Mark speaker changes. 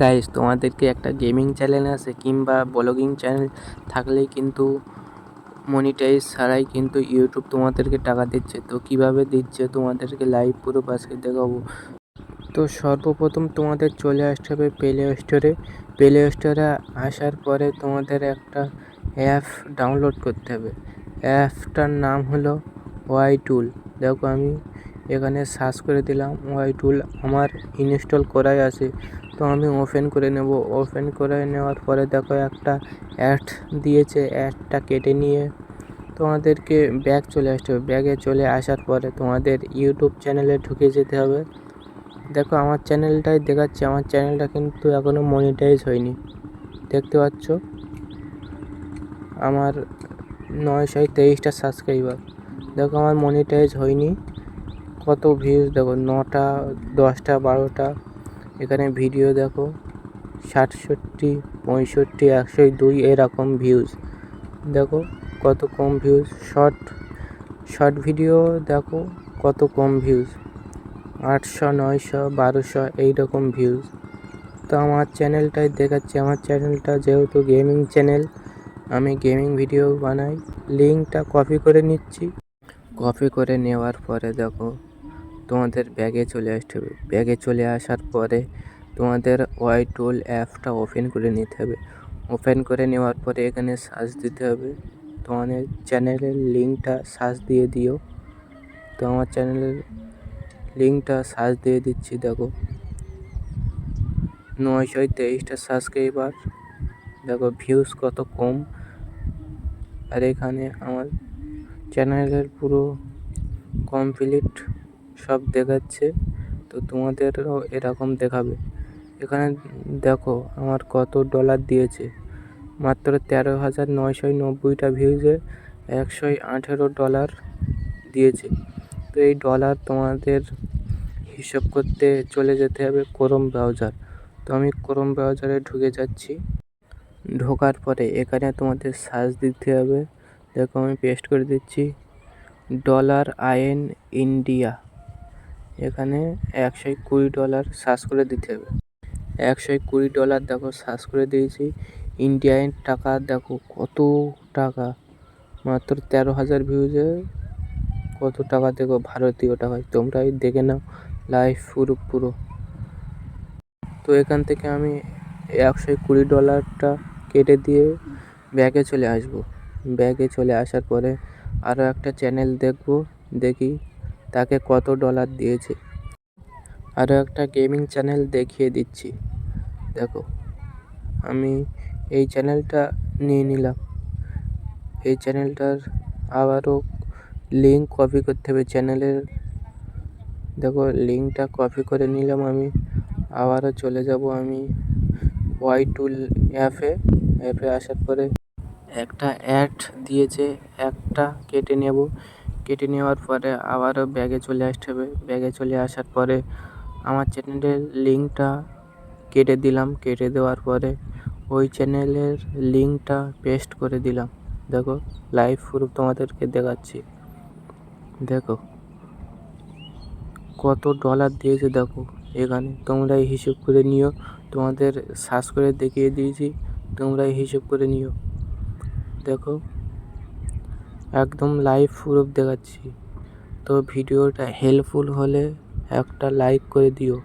Speaker 1: Guys তোমাদেরকে একটা gaming channel আছে কিংবা ব্লগিং চ্যানেল থাকলেই কিন্তু মনিটাইজ ছাড়াই কিন্তু ইউটিউব তোমাদেরকে টাকা দিচ্ছে। তো কীভাবে দিচ্ছে তোমাদেরকে লাইভ পুরো আজকে দেখাবো। তো সর্বপ্রথম তোমাদের চলে আসতে হবে প্লে স্টোরে প্লে স্টোরে আসার পরে তোমাদের একটা অ্যাপ ডাউনলোড করতে হবে। অ্যাপটার নাম হলো ওয়াই টুল দেখো আমি এখানে সার্চ করে দিলাম ওয়াই টুল আমার ইনস্টল করাই আছে। তো আমি ওপেন করে নেব। ওপেন করে নেওয়ার পরে দেখো একটা অ্যাড দিয়েছে। অ্যাডটা কেটে নিয়ে তোমাদেরকে ব্যাগ চলে আসতে হবে। ব্যাগে চলে আসার পরে তোমাদের ইউটিউব চ্যানেলে ঢুকে যেতে হবে। দেখো আমার চ্যানেলটাই দেখাচ্ছে। আমার চ্যানেলটা কিন্তু এখনও মনিটাইজ হয়নি। দেখতে পাচ্ছ? আমার নয়শো তেইশটা সাবস্ক্রাইবার দেখো আমার মনিটাইজ হয়নি। কত ভিউজ দেখো? নটা, দশটা, বারোটা। এখানে ভিডিও দেখো ষাটষট্টি পঁয়ষট্টি একশো দুই এরকম ভিউজ দেখো কত কম ভিউজ শর্ট শর্ট ভিডিও দেখো কত কম ভিউজ আটশো, নয়শো, বারোশো এইরকম ভিউজ তো আমার চ্যানেলটাই দেখাচ্ছি, আমার চ্যানেলটা যেহেতু গেমিং চ্যানেল আমি গেমিং ভিডিও বানাই। লিঙ্কটা কপি করে নিচ্ছি। কপি করে নেওয়ার পরে দেখো তোমাদের ব্যাগে চলে আসতে হবে। ব্যাগে চলে আসার পরে তোমাদের ওয়াই টুল অ্যাপটা ওপেন করে নিতে হবে। ওপেন করে নেওয়ার পরে এখানে সার্চ দিতে হবে। তোমাদের চ্যানেলের লিঙ্কটা সার্চ দিয়ে দিও। তো আমার চ্যানেলের লিঙ্কটা সার্চ দিয়ে দিচ্ছি, দেখো। নয়শো তেইশটা সাবস্ক্রাইবার দেখো ভিউজ কত কম। আর এখানে আমার চ্যানেলের পুরো কমপ্লিট সব দেখাচ্ছে, তো তোমাদেরও এরকম দেখাবে। এখানে দেখো, আমার কত ডলার দিয়েছে। মাত্র তেরো হাজার নয়শো নব্বইটা ভিউজে একশো আঠেরো ডলার দিয়েছে। তো এই ডলার তোমাদের হিসাব করতে চলে যেতে হবে ক্রোম ব্রাউজার তো আমি ক্রোম ব্রাউজারে ঢুকে যাচ্ছি। ঢোকার পরে এখানে তোমাদের সার্চ দিতে হবে। দেখো আমি পেস্ট করে দিচ্ছি। Dollar IN India. এখানে একশো কুড়ি ডলার সার্চ করে দিতে হবে। একশো কুড়ি ডলার দেখো, সার্চ করে দিয়েছি। ইন্ডিয়ান টাকা দেখো, কত টাকা? মাত্র তেরো হাজার ভিউজে কত টাকা দেখো, ভারতীয় টাকায় তোমরাই দেখে নাও লাইভ পুরো পুরো। তো এখান থেকে আমি একশো কুড়ি ডলারটা কেটে দিয়ে ব্যাগে চলে আসব। ব্যাগে চলে আসার পরে আরও একটা চ্যানেল দেখব, দেখি তাকে কত ডলার দিয়েছে। আরও একটা গেমিং চ্যানেল দেখিয়ে দিচ্ছি। দেখো, আমি এই চ্যানেলটা নিয়ে নিলাম। এই চ্যানেলটার আবারও লিঙ্ক কপি করতে হবে চ্যানেলের। দেখো লিঙ্কটা কপি করে নিলাম আমি। আবারও চলে যাব আমি ওয়াই টুল অ্যাপে অ্যাপে আসার পরে একটা অ্যাড দিয়েছে, একটা কেটে নেব। কেটে নেওয়ার পরে আবারও ব্যাগে চলে আসতে হবে। ব্যাগে চলে আসার পরে আমার চ্যানেলের লিঙ্কটা কেটে দিলাম। কেটে দেওয়ার পরে ওই চ্যানেলের লিঙ্কটা পেস্ট করে দিলাম। দেখো লাইভ প্রুফ তোমাদেরকে দেখাচ্ছি। দেখো, কত ডলার দিয়েছে দেখো এখানে। তোমরাই হিসেব করে নিও। তোমাদের সার্চ করে দেখিয়ে দিয়েছি। তোমরাই হিসেব করে নিও। দেখো একদম লাইভ প্রুফ দেখাচ্ছি। তো ভিডিওটা হেল্পফুল হলে একটা লাইক করে দিও।